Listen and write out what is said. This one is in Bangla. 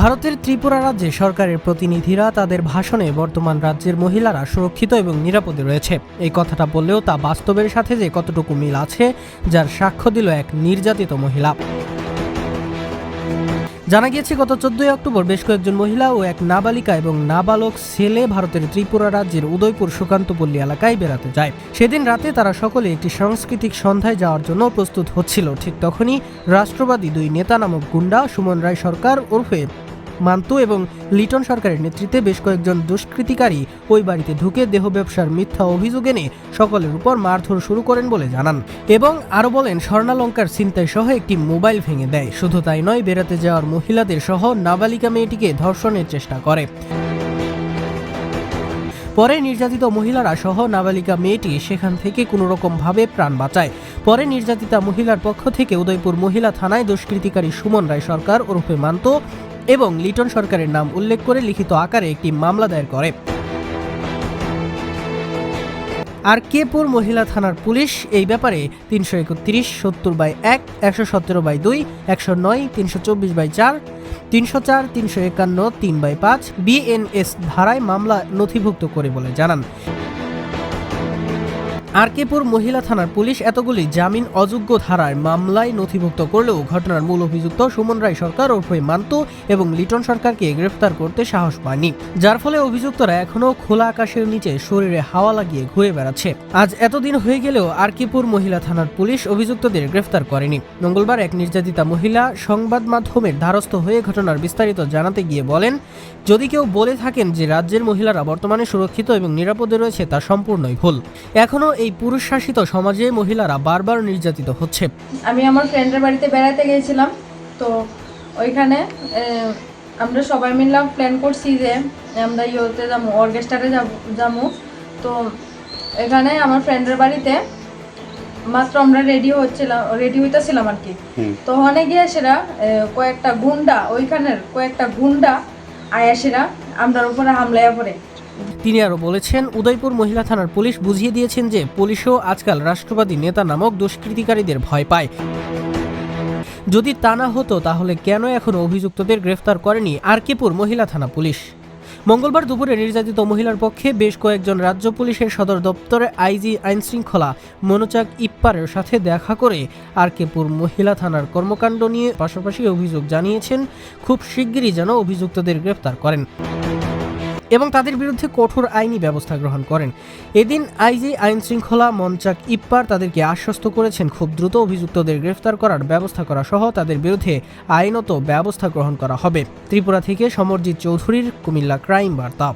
ভারতের ত্রিপুরা রাজ্যে সরকারের প্রতিনিধিরা তাদের ভাষণে বর্তমান রাজ্যের মহিলারা সুরক্ষিত এবং নিরাপদে রয়েছে। এই কথাটা বললেও তা বাস্তবের সাথে যে কতটুকু মিল আছে, যার সাক্ষ্য দিল এক নির্যাতিত মহিলা। জানা গিয়েছে, গত চোদ্দই অক্টোবর বেশ কয়েকজন মহিলা ও এক নাবালিকা এবং নাবালক ছেলে ভারতের ত্রিপুরা রাজ্যের উদয়পুর সুকান্তপল্লী এলাকায় বেড়াতে যায়। সেদিন রাতে তারা সকলে একটি সাংস্কৃতিক সন্ধ্যায় যাওয়ার জন্য প্রস্তুত হচ্ছিল। ঠিক তখনই রাষ্ট্রবাদী দুই নেতা নামক গুন্ডা সুমন রায় সরকার ওরফে মান্তু এবং লিটন সরকারের নেতৃত্বে বেশ কয়েকজন দুষ্কৃতিকারী ওই বাড়িতে ঢুকে দেহ ব্যবসার মিথ্যা অভিযোগ এনে সকলের উপর মারধর শুরু করেন বলে জানান। এবং আরও বলেন, স্বর্ণালঙ্কার ছিনতাই সহ একটি মোবাইল ভেঙে দেয়। শুধু তাই নয়, বেড়াতে যাওয়ার মহিলাদের সহ নাবালিকা মেয়েটিকে ধর্ষণের চেষ্টা করে। পরে নির্যাতিত মহিলারা সহ নাবালিকা মেয়েটি সেখান থেকে কোনো রকমভাবে প্রাণ বাঁচায়। পরে নির্যাতিতা মহিলার পক্ষ থেকে উদয়পুর মহিলা থানায় দুষ্কৃতিকারী সুমন রায় সরকার ওরফে মান্ত এবং লিটন সরকারের নাম উল্লেখ করে লিখিত আকারে একটি মামলা দায়ের করে। আর কেপুর মহিলা থানার পুলিশ এই ব্যাপারে তিনশো একত্রিশ, সত্তর বাই এক, একশো সতেরো বাই দুই, একশো নয়, তিনশো চব্বিশ বাই চার, তিনশো চার, তিনশো একান্ন, তিন বাই পাঁচ বিএনএস ধারায় মামলা নথিভুক্ত করে বলে জানান। আরকেপুর মহিলা থানার পুলিশ এতগুলি জামিন অযোগ্য ধারায় মামলায় নথিভুক্ত করলেও ঘটনার মূল অভিযুক্ত সুমন রায় সরকার ওরফে মান্ত এবং লিটন সরকারকে গ্রেফতার করতে সাহস পায়নি, যার ফলে অভিযুক্তরা এখনও খোলা আকাশের নিচে শরীরে হাওয়া লাগিয়ে ঘুরে বেড়াচ্ছে। আজ এতদিন হয়ে গেলেও আরকিপুর মহিলা থানার পুলিশ অভিযুক্তদের গ্রেফতার করেনি। মঙ্গলবার এক নির্যাতিতা মহিলা সংবাদ মাধ্যমের দ্বারস্থ হয়ে ঘটনার বিস্তারিত জানাতে গিয়ে বলেন, যদি কেউ বলে থাকেন যে রাজ্যের মহিলারা বর্তমানে সুরক্ষিত এবং নিরাপদে রয়েছে, তা সম্পূর্ণই ভুল। এখনও এই পুরুষ শাসিত সমাজে মহিলারা বারবার নির্যাতিত হচ্ছে। আমি আমার ফ্রেন্ডের বাড়িতে বেড়াতে গিয়েছিলাম তো ওইখানে আমরা সবাই মিললাম প্ল্যান করছি যে আমরা ইয়েতে যাব অর্কেস্ট্রারে যাব তো এখানে আমার ফ্রেন্ডের বাড়িতে মাত্র আমরা রেডি হচ্ছিলাম রেডি হইতেছিলাম আর কি। তো ওখানে গিয়ে সেরা কয়েকটা গুন্ডা ওইখানের কয়েকটা গুন্ডা আয়াসেরা আমরার উপরে হামলাইয়া পড়ে। তিনি আরও বলেছেন, উদয়পুর মহিলা থানার পুলিশ বুঝিয়ে দিয়েছেন যে পুলিশও আজকাল রাষ্ট্রবাদী নেতা নামক দুষ্কৃতিকারীদের ভয় পায়। যদি তা না হতো, তাহলে কেন এখন অভিযুক্তদের গ্রেফতার করেনি আরকিপুর মহিলা থানা পুলিশ? মঙ্গলবার দুপুরে নির্যাতিত মহিলার পক্ষে বেশ কয়েকজন রাজ্য পুলিশের সদর দপ্তরে আইজি আইনশৃঙ্খলা মনোচাক ইপ্পারের সাথে দেখা করে আরকেপুর মহিলা থানার কর্মকাণ্ড নিয়ে পাশাপাশি অভিযোগ জানিয়েছেন, খুব শিগগিরই যেন অভিযুক্তদের গ্রেফতার করেন। এবং তাদের বিরুদ্ধে কঠোর আইনি ব্যবস্থা গ্রহণ করেন। এদিন আইজি আইন শৃঙ্খলা মঞ্চাক ইপ্পার তাদেরকে আশ্বস্ত করেছেন, খুব দ্রুত অভিযুক্তদের গ্রেফতার করার ব্যবস্থা করা সহ তাদের বিরুদ্ধে আইনত ব্যবস্থা গ্রহণ করা হবে। ত্রিপুরা থেকে সমরজিৎ চৌধুরীর কুমিল্লা ক্রাইম বার্তা।